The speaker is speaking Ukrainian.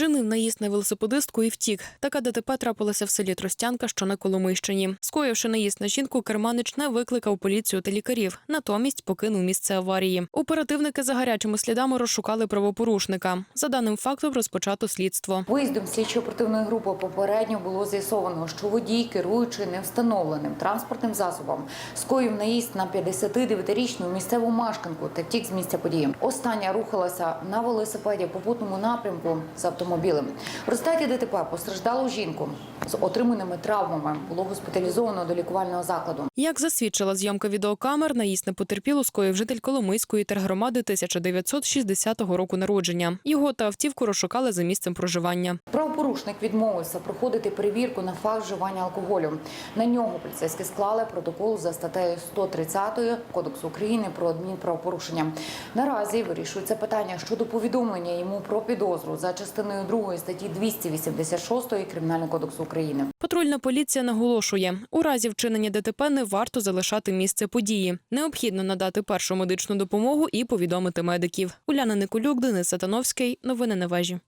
Вчинив наїзд на велосипедистку і втік. Така ДТП трапилася в селі Тростянка, що на Коломийщині. Скоївши наїзд на жінку, керманич не викликав поліцію та лікарів. Натомість покинув місце аварії. Оперативники за гарячими слідами розшукали правопорушника. За даним фактом розпочато слідство. Виїздом слідчо-оперативної групи попередньо було з'ясовано, що водій, керуючи невстановленим транспортним засобом, скоїв наїзд на 59-річну місцеву мешканку та втік з місця події. Остання рухалася на велосипеді попутному напрямку з автомобілем. В результаті ДТП постраждалу жінку з отриманими травмами було госпіталізовано до лікувального закладу. Як засвідчила зйомка відеокамер, наїзд на потерпілу скоїв житель Коломийської тергромади 1960 року народження. Його та автівку розшукали за місцем проживання. Правопорушник відмовився проходити перевірку на факт вживання алкоголю. На нього поліцейські склали протокол за статтею 130 Кодексу України про адмінправопорушення. Наразі вирішується питання щодо повідомлення йому про підозру за частиною 2 статті 286 Кримінального кодексу України. Патрульна поліція наголошує, у разі вчинення ДТП не варто залишати місце події. Необхідно надати першу медичну допомогу і повідомити медиків. Уляна Николюк, Денис Сатановський. Новини на вежі.